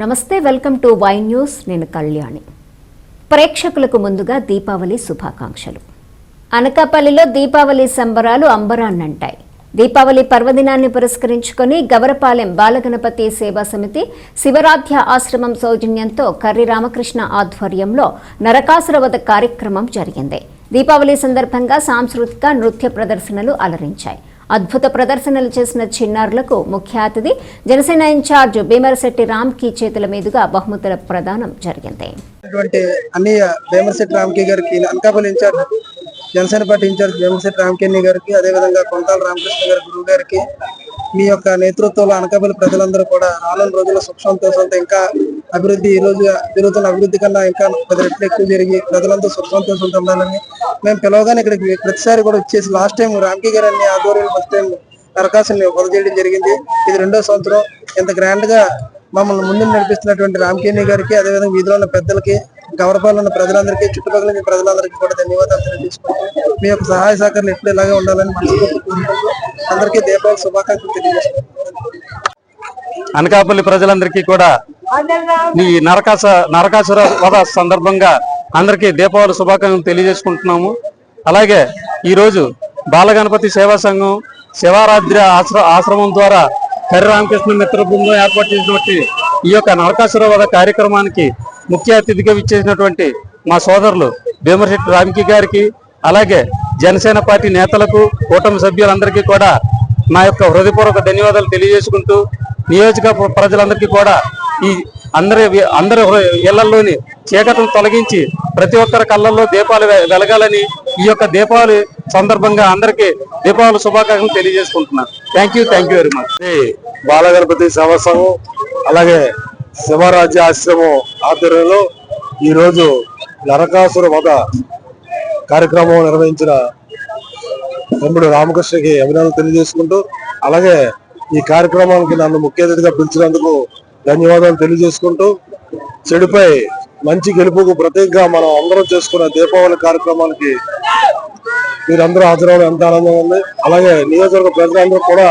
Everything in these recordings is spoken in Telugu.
నమస్తే వెల్కమ్ టు వై న్యూస్. నేను కళ్యాణి. ప్రేక్షకులకు ముందుగా దీపావళి శుభాకాంక్షలు. అనకాపల్లిలో దీపావళి సంబరాలు అంబరాన్నంటాయి. దీపావళి పర్వదినాన్ని పురస్కరించుకొని గవరపాలెం బాలగణపతి సేవా సమితి శివరాధ్య ఆశ్రమం సౌజన్యంతో కర్రి రామకృష్ణ ఆధ్వర్యంలో నరకాసురవధ కార్యక్రమం జరిగింది. దీపావళి సందర్భంగా సాంస్కృతిక నృత్య ప్రదర్శనలు అలరించాయి. అద్భుత ప్రదర్శనలు చేసిన చిన్నారులకు ముఖ్య అతిథి జనసేన ఇన్ఛార్జ్ భీమరశెట్టి రామ్కి చేతుల మీదుగా బహుమతుల ప్రదానం జరిగింది. అటువంటి అన్నయ్య వేమర్శెట్టి గారికి Anakapalli incharge Janasena party incharge Vemarsetti Ramakeni గారికి అదేవిధంగా కొంతాల రామకృష్ణ గారి గురువు గారికి మీ యొక్క నేతృత్వంలో అనకాపల్లి ప్రజలందరూ కూడా రానున్న రోజుల్లో సుఖ సంతోషంతో ఇంకా అభివృద్ధి ఈ రోజు జరుగుతున్న అభివృద్ధి కన్నా ఇంకా పది రెట్లు ఎక్కువ జరిగి ప్రజలంతా సుఖంతో సంతోషంతో ఉండాలని మేము పిలవగానే ఇక్కడికి ప్రతిసారి కూడా వచ్చేసి లాస్ట్ టైం రామ్కి గారు అన్ని ఆధ్వర్యంలో ఫస్ట్ టైం దరఖాస్తుని వద చేయడం జరిగింది. ఇది రెండో సంవత్సరం. ఇంత గ్రాండ్గా మమ్మల్ని ముందు నడిపిస్తున్నటువంటి రామకేణి గారికి అదేవిధంగా వీధిలో ఉన్న పెద్దలకి గౌరపాలు ఉన్న ప్రజలందరికీ చుట్టుపక్కల ఉన్న ప్రజలందరికీ కూడా ధన్యవాదాలు తెలియజేసుకుంటాం మీ యొక్క సహాయ సహకారాలు ఎప్పుడు ఇలాగే ఉండాలని అందరికీ దీపావళి శుభాకాంక్షలు తెలియజేసుకుంటాం అనకాపల్లి ప్రజలందరికీ కూడా ఈ నరకాస నరకాసుర వధ సందర్భంగా అందరికీ దీపావళి శుభాకాంక్షలు తెలియజేసుకుంటున్నాము. అలాగే ఈరోజు బాలగణపతి సేవా సంఘం శివారాద్రి ఆశ్ర ఆశ్రమం ద్వారా హరి రామకృష్ణ మిత్ర బృందం ఏర్పాటు చేసినటువంటి ఈ యొక్క నరకాసుర వధ కార్యక్రమానికి ముఖ్య అతిథిగా ఇచ్చేసినటువంటి మా సోదరులు భీమశెట్టి రామకి గారికి అలాగే జనసేన పార్టీ నేతలకు కూటమి సభ్యులందరికీ కూడా నా యొక్క హృదయపూర్వక ధన్యవాదాలు తెలియజేసుకుంటూ నియోజక ప్రజలందరికీ కూడా ఈ అందరి అందరి ఇళ్ళలోని చీకటను తొలగించి ప్రతి ఒక్కరి కళ్ళల్లో దీపాలు వె- వెలగాలని ఈ యొక్క దీపావళి సందర్భంగా అందరికీ దీపావళి శుభాకాంక్షలు తెలియజేసుకుంటున్నాను. Thank you thank you very much Balaganapathi సేవా అలాగే శివరాజ్య ఆశ్రమం ఆధ్వర్యంలో ఈరోజు నరకాసుర వధ కార్యక్రమం నిర్వహించిన తమ్ముడు రామకృష్ణకి అభినందనలు తెలియజేసుకుంటూ అలాగే ఈ కార్యక్రమానికి నన్ను ముఖ్య అతిథిగా పిలిచినందుకు ధన్యవాదాలు తెలియజేసుకుంటూ చెడుపై మంచి గెలుపుకు ప్రత్యేకంగా మనం అందరం చేసుకున్న దీపావళి కార్యక్రమానికి మీరందరూ హాజరవడం ఎంత ఆనందంగా ఉంది. అలాగే నియోజకవర్గ ప్రజలందరూ కూడా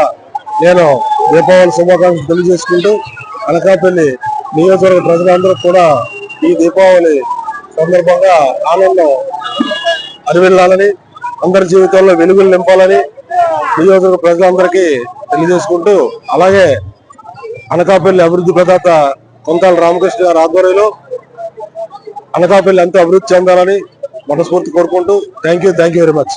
నేను దీపావళి శుభాకాంక్షలు తెలియజేసుకుంటూ అనకాపల్లి నియోజకవర్గ ప్రజలందరూ కూడా ఈ దీపావళి సందర్భంగా ఆనందం అరివెళ్ళాలని అందరి జీవితంలో వెలుగులు నింపాలని నియోజకవర్గ ప్రజలందరికీ తెలియజేసుకుంటూ అలాగే అనకాపల్లి అభివృద్ధి ప్రదాత కొంతాల రామకృష్ణ గారి ఆధ్వర్యంలో అనకాపల్లి ఎంతో అభివృద్ధి చెందాలని మనస్ఫూర్తి కోరుకుంటూ thank you thank you very much.